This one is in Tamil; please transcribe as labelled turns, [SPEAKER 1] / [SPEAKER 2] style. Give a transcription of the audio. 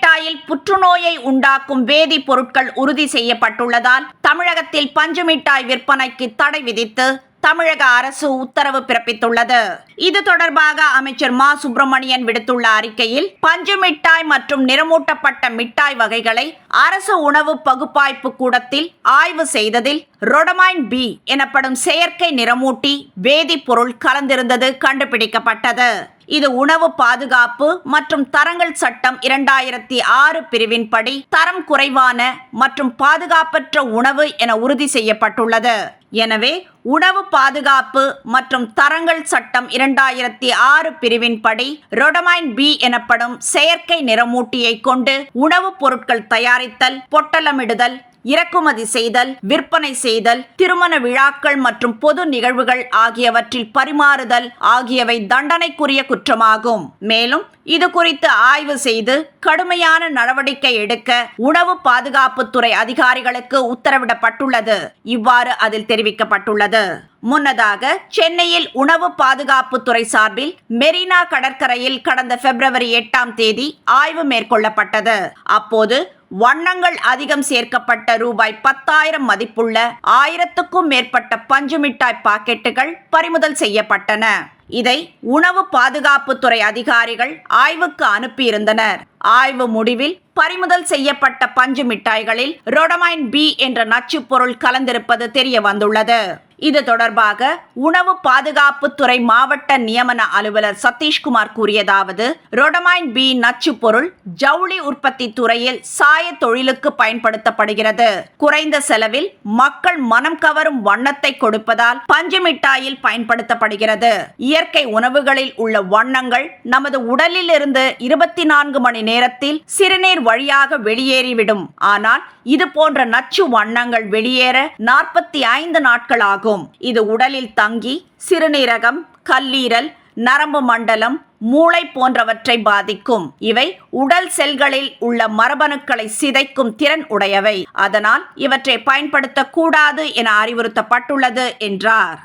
[SPEAKER 1] மிட்டாயில் புற்றுநோயை உண்டாக்கும் வேதிப்பொருட்கள் உறுதி செய்யப்பட்டுள்ளதால் தமிழகத்தில் பஞ்சு மிட்டாய் விற்பனைக்கு தடை விதித்து தமிழக அரசு உத்தரவு பிறப்பித்துள்ளது. இது தொடர்பாக அமைச்சர் மா. சுப்பிரமணியன் விடுத்துள்ள அறிக்கையில் பஞ்சு மிட்டாய் மற்றும் நிறமூட்டப்பட்ட மிட்டாய் வகைகளை அரசு உணவு பகுப்பாய்ப்பு கூடத்தில் ஆய்வு செய்ததில் ரொடமைன் பி எனப்படும் செயற்கை நிறமூட்டி வேதிப்பொருள் கலந்திருந்தது கண்டுபிடிக்கப்பட்டது. இது உணவு பாதுகாப்பு மற்றும் தரங்கள் சட்டம் இரண்டாயிரத்தி ஆறு பிரிவின்படி தரம் குறைவான மற்றும் பாதுகாப்பற்ற உணவு என உறுதி செய்யப்பட்டுள்ளது. எனவே உணவு பாதுகாப்பு மற்றும் தரங்கள் சட்டம் இரண்டாயிரத்தி ஆறு பிரிவின்படி ரொடமைன் பி எனப்படும் செயற்கை நிறமூட்டியை கொண்டு உணவுப் பொருட்கள் தயாரித்தல் பொட்டலமிடுதல் இறக்குமதி செய்தல் விற்பனை செய்தல் திருமண விழாக்கள் மற்றும் பொது நிகழ்வுகள் ஆகியவற்றில் பரிமாறுதல் ஆகியவை தண்டனைக்குரிய குற்றமாகும். மேலும் இது குறித்து ஆய்வு செய்து கடுமையான நடவடிக்கை எடுக்க உணவு பாதுகாப்புத்துறை அதிகாரிகளுக்கு உத்தரவிடப்பட்டுள்ளது. இவ்வாறு அதில் தெரிவிக்கப்பட்டுள்ளது. முன்னதாக சென்னையில் உணவு பாதுகாப்புத்துறை சார்பில் மெரினா கடற்கரையில் கடந்த பிப்ரவரி எட்டாம் தேதி ஆய்வு மேற்கொள்ளப்பட்டது. அப்போது வண்ணங்கள் அதிகம் சேர்க்கப்பட்ட ரூபாய் பத்தாயிரம் மதிப்புள்ள ஆயிரத்துக்கும் மேற்பட்ட பஞ்சு மிட்டாய் பாக்கெட்டுகள் பறிமுதல் செய்யப்பட்டன. இதை உணவு பாதுகாப்புத்துறை அதிகாரிகள் ஆய்வுக்கு அனுப்பியிருந்தனர். ஆய்வு முடிவில் பறிமுதல் செய்யப்பட்ட பஞ்சு மிட்டாய்களில் ரொடமைன் பி என்ற நச்சுப் பொருள் கலந்திருப்பது தெரிய வந்துள்ளது இது தொடர்பாக உணவு பாதுகாப்புத்துறை மாவட்ட நியமன அலுவலர் சதீஷ்குமார் கூறியதாவது ரொடமைன் பி நச்சு பொருள் ஜவுளி உற்பத்தி துறையில் சாய தொழிலுக்கு பயன்படுத்தப்படுகிறது. குறைந்த செலவில் மக்கள் மனம் கவரும் வண்ணத்தை கொடுப்பதால் பஞ்சு மிட்டாயில் பயன்படுத்தப்படுகிறது. இயற்கை உணவுகளில் உள்ள வண்ணங்கள் நமது உடலில் இருந்து இருபத்தி நான்கு மணி நேரத்தில் சிறுநீர் வழியாக வெளியேறிவிடும். ஆனால் இது போன்ற நச்சு வண்ணங்கள் வெளியேற நாற்பத்தி ஐந்து நாட்கள் ஆகும். ஆகும். இது உடலில் தங்கி சிறுநீரகம் கல்லீரல் நரம்பு மண்டலம் மூளை போன்றவற்றை பாதிக்கும். இவை உடல் செல்களில் உள்ள மரபணுக்களை சிதைக்கும் திறன் உடையவை. அதனால் இவற்றை பயன்படுத்தக்கூடாது என அறிவுறுத்தப்பட்டுள்ளது என்றார்.